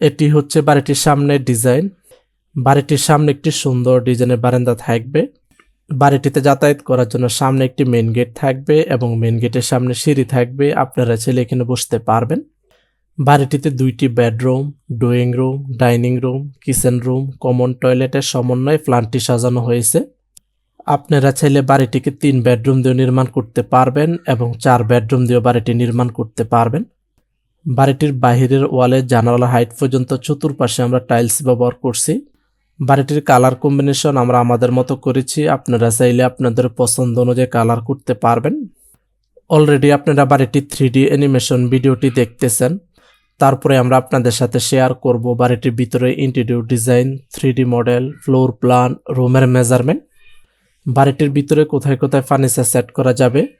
এটি হচ্ছে বাড়িটির সামনের ডিজাইন। বাড়িটির সামনে একটি সুন্দর ডিজাইনের বারান্দা থাকবে। বাড়িটিতে যাতায়াত করার জন্য সামনে একটি মেন গেট থাকবে এবং মেন গেটের সামনে সিঁড়ি থাকবে। আপনারা ছেলে এখানে বসতে পারবেন। বাড়িটিতে দুইটি bedroom drawing room dining room kitchen room common টয়লেটের সমন্বয়ে প্ল্যানটি সাজানো হয়েছে। আপনারা চাইলে বাড়িটিকে তিন বেডরুম দিয়ে নির্মাণ করতে পারবেন এবং চার বেডরুম দিয়েও বাড়িটি নির্মাণ করতে পারবেন। বাড়িটির বাহিরের ওয়ালে জানালা হাইট পর্যন্ত চতুর্পাশে আমরা টাইলস ব্যবহার করছি। বাড়িটির কালার কম্বিনেশন আমরা আমাদের মতো করেছি। আপনারা চাইলে আপনাদের পছন্দ অনুযায়ী কালার করতে পারবেন। অলরেডি আপনারা বাড়িটির থ্রি অ্যানিমেশন ভিডিওটি দেখতেছেন। তারপরে আমরা আপনাদের সাথে শেয়ার করব বাড়িটির ভিতরে interior design three model, floor plan, রুমের মেজারমেন্ট। বাড়িটির ভিতরে কোথায় কোথায় ফার্নিচার সেট করা যাবে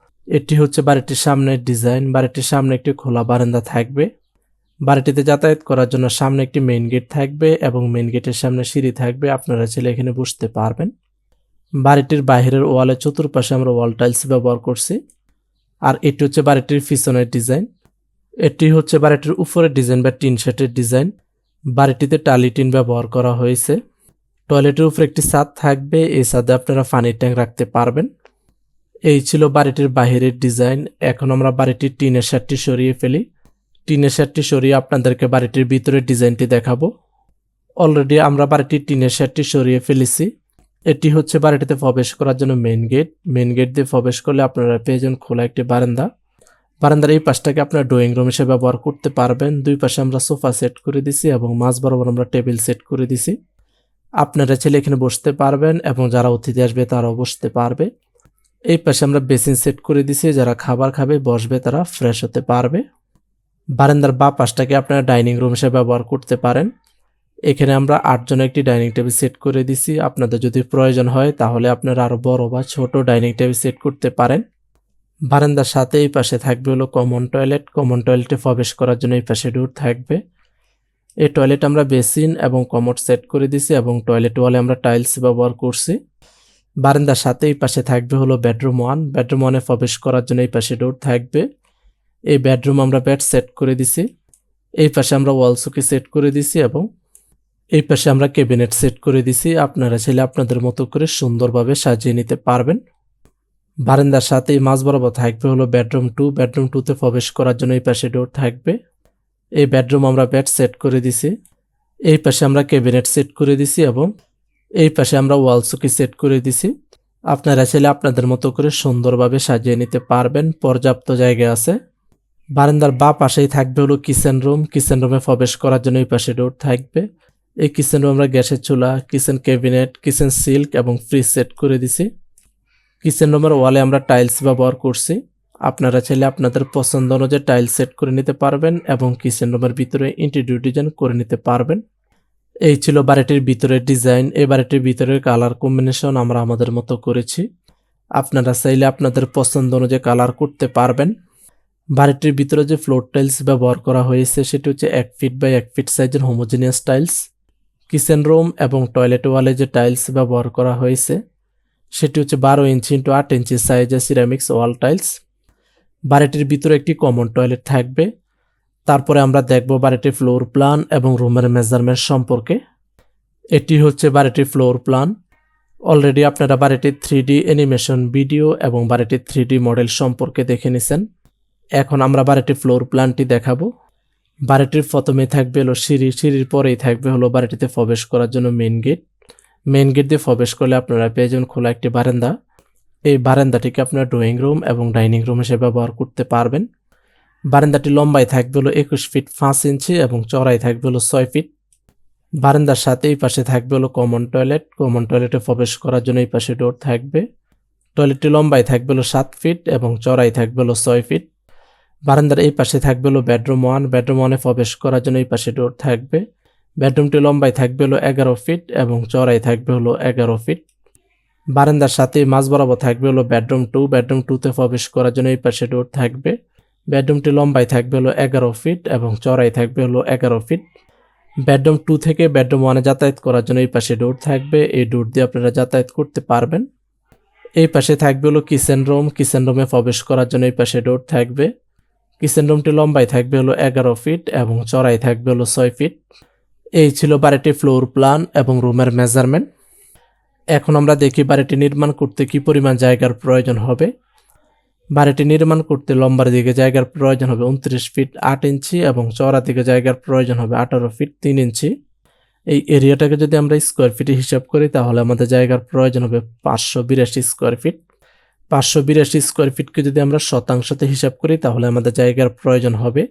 এটি হচ্ছে বাড়িটির সামনের ডিজাইন বাড়িটির সামনে একটি খোলা বারান্দা থাকবে। বাড়িটিতে যাতায়াত করার জন্য সামনে একটি মেইন গেট থাকবে এবং মেইন গেটের সামনে সিঁড়ি থাকবে। আপনারা ছেলে এখানে বসতে পারবেন। বাড়িটির বাইরের ওয়ালে চতুর্পাশে আমরা ওয়াল টাইলস ব্যবহার করছি। আর এটি হচ্ছে বাড়িটির পিছনের ডিজাইন এটি হচ্ছে বাড়িটির উপরের ডিজাইন বা টিন শেটের ডিজাইন বাড়িটিতে টালি টিন ব্যবহার করা হয়েছে। টয়লেটের উপরে একটি ছাদ থাকবে। এই ছাদে আপনারা পানির ট্যাঙ্ক রাখতে পারবেন। এই ছিল বাড়িটির বাহিরের ডিজাইন। এখন আমরা বাড়িটির টিনের শার্টটি সরিয়ে ফেলি। টিনের শার্টটি সরিয়ে আপনাদেরকে বাড়িটির ভিতরের ডিজাইনটি দেখাবো। অলরেডি আমরা বাড়িটির টিনের শার্টটি সরিয়ে ফেলেছি। এটি হচ্ছে বাড়িটিতে প্রবেশ করার জন্য মেন গেট মেন গেট দিয়ে প্রবেশ করলে আপনারা পেয়ে যান খোলা একটি বারান্দা। বারান্দার এই পাশটাকে আপনারা ড্রয়িং রুম হিসেবে ব্যবহার করতে পারবেন। দুই পাশে আমরা সোফা সেট করে দিছি এবং মাঝ বরাবর আমরা টেবিল সেট করে দিছি। আপনারা ছেলে এখানে বসতে পারবেন এবং যারা অতিথি আসবে তারাও বসতে পারবে। এই পাশে আমরা বেসিন সেট করে দিছি, যারা খাবার খাবে, বসবে, তারা ফ্রেশ হতে পারবে। বারান্দার বা পাশটাকে আপনারা ডাইনিং রুম হিসেবে ব্যবহার করতে পারেন। এখানে আমরা আটজনের একটি ডাইনিং টেবিল সেট করে দিছি। আপনাদের যদি প্রয়োজন হয়, তাহলে আপনারা আরও বড় বা ছোট ডাইনিং টেবিল সেট করতে পারেন। বারান্দার সাথে এই পাশে থাকবে হলো কমন টয়লেট কমন টয়লেটে প্রবেশ করার জন্য এই পাশে ডোর থাকবে। এই টয়লেট আমরা বেসিন এবং কমোড সেট করে দিছি এবং টয়লেট ওয়ালে আমরা টাইলস ব্যবহার করছি। বারান্দার সাথে এই পাশে থাকবে হলো বেডরুম ওয়ান বেডরুম ওয়ানে প্রবেশ করার জন্য এই পাশে ডোর থাকবে। এই বেডরুম আমরা বেড সেট করে দিছি। এই পাশে আমরা ওয়াল সুকি সেট করে দিছি এবং এই পাশে আমরা ক্যাবিনেট সেট করে দিছি। আপনারা চাইলে আপনাদের মতো করে সুন্দরভাবে সাজিয়ে নিতে পারবেন। বারান্দার সাথে মাঝ বরাবর থাকবে হলো বেডরুম টু বেডরুম টুতে প্রবেশ করার জন্য এই পাশে ডোর থাকবে। এই বেডরুম আমরা বেড সেট করে দিছি। এই পাশে আমরা ক্যাবিনেট সেট করে দিছি এবং এই পাশে আমরা ওয়াল সুকি সেট করে দিছি। আপনারা চাইলে আপনাদের মতো করে সুন্দরভাবে সাজিয়ে নিতে পারবেন, পর্যাপ্ত জায়গা আছে। বারান্দার বা পাশেই থাকবে হলো কিচেন রুম কিচেন রুমে প্রবেশ করার জন্য এই পাশে ডোর থাকবে। এই কিচেন রুম আমরা গ্যাসের চুলা কিচেন ক্যাবিনেট কিচেন সিল্ক এবং ফ্রিজ সেট করে দিছি। কিচেন রুমের ওয়ালে আমরা টাইলস ব্যবহার করছি। আপনারা চাইলে আপনাদের পছন্দ অনুযায়ী টাইলস সেট করে নিতে পারবেন এবং কিচেন রুমের ভিতরে ইন্টেরিয়র ডিজাইন করে নিতে পারবেন। এই ছিল বাড়িটির ভিতরের ডিজাইন। এই বাড়িটির ভিতরের কালার কম্বিনেশন আমরা আমাদের মতো করেছি। আপনারা চাইলে আপনাদের পছন্দ অনুযায়ী কালার করতে পারবেন। বাড়িটির ভিতরে যে ফ্লোর টাইলস ব্যবহার করা হয়েছে, সেটি হচ্ছে এক ফিট বাই এক ফিট সাইজের হোমোজিনিয়াস টাইলস কিচেন রুম এবং টয়লেট ওয়ালে যে টাইলস ব্যবহার করা হয়েছে, সেটি হচ্ছে বারো ইঞ্চি ইন্টু আট ইঞ্চি সাইজের সিরামিক্স ওয়াল টাইলস বাড়িটির ভিতরে একটি কমন টয়লেট থাকবে। তারপরে আমরা দেখব বাড়িটির ফ্লোর প্ল্যান এবং রুমের মেজারমেন্ট সম্পর্কে। এটি হচ্ছে বাড়িটির ফ্লোর প্ল্যান। অলরেডি আপনারা বাড়িটির থ্রি ডি অ্যানিমেশন ভিডিও এবং বাড়িটির থ্রি ডি মডেল সম্পর্কে দেখে নিছেন। এখন আমরা বাড়িটির ফ্লোর প্ল্যানটি দেখাবো। বাড়িটির প্রথমে থাকবে হলো সিঁড়ি। সিঁড়ির পরেই থাকবে হলো বাড়িটিতে প্রবেশ করার জন্য মেন গেট মেন গেট দিয়ে প্রবেশ করলে আপনারা পেয়ে যাবেন খোলা একটি বারান্দা। এই বারান্দাটিকে আপনারা ড্রয়িং রুম এবং ডাইনিং রুম হিসেবে ব্যবহার করতে পারবেন। বারান্দাটি লম্বায় থাকবে হলো একুশ ফিট পাঁচ ইঞ্চি এবং চড়াই থাকবে হলো ছয় ফিট। বারান্দার সাথে এই পাশে থাকবে হলো কমন টয়লেট কমন টয়লেটে প্রবেশ করার জন্য এই পাশে ডোর থাকবে। টয়লেটটি লম্বায় থাকবে হলো সাত ফিট এবং চড়াই থাকবে হলো ছয় ফিট। বারান্দার এই পাশে থাকবে হলো বেডরুম ওয়ান বেডরুম ওয়ানে প্রবেশ করার জন্য এই পাশে ডোর থাকবে। বেডরুমটি লম্বায় থাকবে হলো এগারো ফিট এবং চড়াই থাকবে হলো এগারো ফিট। বারান্দার সাথে মাঝ বরাবর থাকবে হলো বেডরুম টু বেডরুম টুতে প্রবেশ করার জন্য এই পাশে ডোর থাকবে। বেডরুমটি লম্বায় থাকবে হলো এগারো ফিট এবং চড়াই থাকবে হলো এগারো ফিট। বেডরুম টু থেকে বেডরুম ওয়ানে যাতায়াত করার জন্য এই পাশে ডোর থাকবে। এই ডোর দিয়ে আপনারা যাতায়াত করতে পারবেন। এই পাশে থাকবে হলো কিচেন রুম কিচেন রুমে প্রবেশ করার জন্য এই পাশে ডোর থাকবে। কিচেন রুমটি লম্বায় থাকবে হলো এগারো ফিট এবং চড়াই থাকবে হলো ছয় ফিট। এই ছিল বাড়িটি ফ্লোর প্ল্যান এবং রুমের মেজারমেন্ট এখন আমরা দেখি বাড়িটি নির্মাণ করতে কি পরিমাণ জায়গার প্রয়োজন হবে। বাড়িটি নির্মাণ করতে লম্বার দিকে জায়গার প্রয়োজন হবে উনত্রিশ ফিট আট ইঞ্চি এবং চওড়া দিকে জায়গার প্রয়োজন হবে আঠারো ফিট তিন ইঞ্চি। এই এরিয়াটাকে যদি আমরা স্কোয়ার ফিটে হিসাব করি, তাহলে আমাদের জায়গার প্রয়োজন হবে পাঁচশো বিরাশি স্কোয়ার ফিট পাঁচশো বিরাশি স্কোয়ার ফিটকে যদি আমরা শতাংশতে হিসাব করি, তাহলে আমাদের জায়গার প্রয়োজন হবে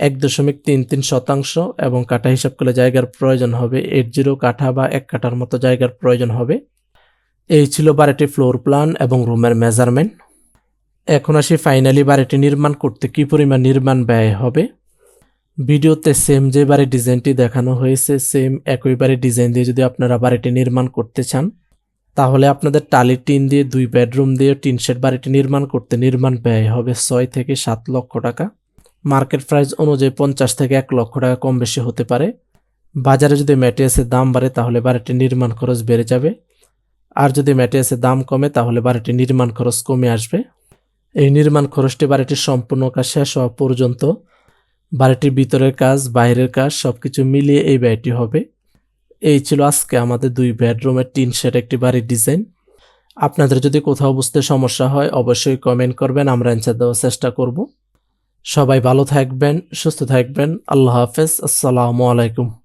এক দশমিক তিন তিন শতাংশ এবং কাঠা হিসাব করলে জায়গার প্রয়োজন হবে এইট জিরো কাঠা বা এক কাঠার মতো জায়গার প্রয়োজন হবে। এই ছিল বাড়িটির ফ্লোর প্ল্যান এবং রুমের মেজারমেন্ট এখন আসি ফাইনালি বাড়িটি নির্মাণ করতে কি পরিমাণ নির্মাণ ব্যয় হবে? ভিডিওতে সেম যে বাড়ির ডিজাইনটি দেখানো হয়েছে সেম একই বাড়ির ডিজাইন দিয়ে যদি আপনারা বাড়িটি নির্মাণ করতে চান, তাহলে আপনাদের টালি টিন দিয়ে, দুই বেডরুম দিয়ে, টিন শেড বাড়িটি নির্মাণ করতে নির্মাণ ব্যয় হবে ছয় থেকে সাত লক্ষ টাকা। মার্কেট প্রাইস অনুযায়ী পঞ্চাশ থেকে এক লক্ষ টাকা কম বেশি হতে পারে। বাজারে যদি ম্যাটেরিয়ালসের দাম বাড়ে, তাহলে বাড়িটি নির্মাণ খরচ বেড়ে যাবে। আর যদি ম্যাটেরিয়ালসের দাম কমে, তাহলে বাড়িটি নির্মাণ খরচ কমে আসবে। এই নির্মাণ খরচটি বাড়িটির সম্পূর্ণ কাজ শেষ হওয়া পর্যন্ত। বাড়িটির ভিতরের কাজ, বাইরের কাজ সব কিছু মিলিয়ে এই ব্যয়টি হবে। এই ছিল আজকে আমাদের দুই বেডরুমের টিন শেড, একটি বাড়ির ডিজাইন। আপনাদের যদি কোথাও বুঝতে সমস্যা হয়, অবশ্যই কমেন্ট করবেন, আমরা অ্যান্সার দেওয়ার চেষ্টা করব। সবাই ভালো থাকবেন, সুস্থ থাকবেন। আল্লাহ হাফেজ, আসসালামু আলাইকুম।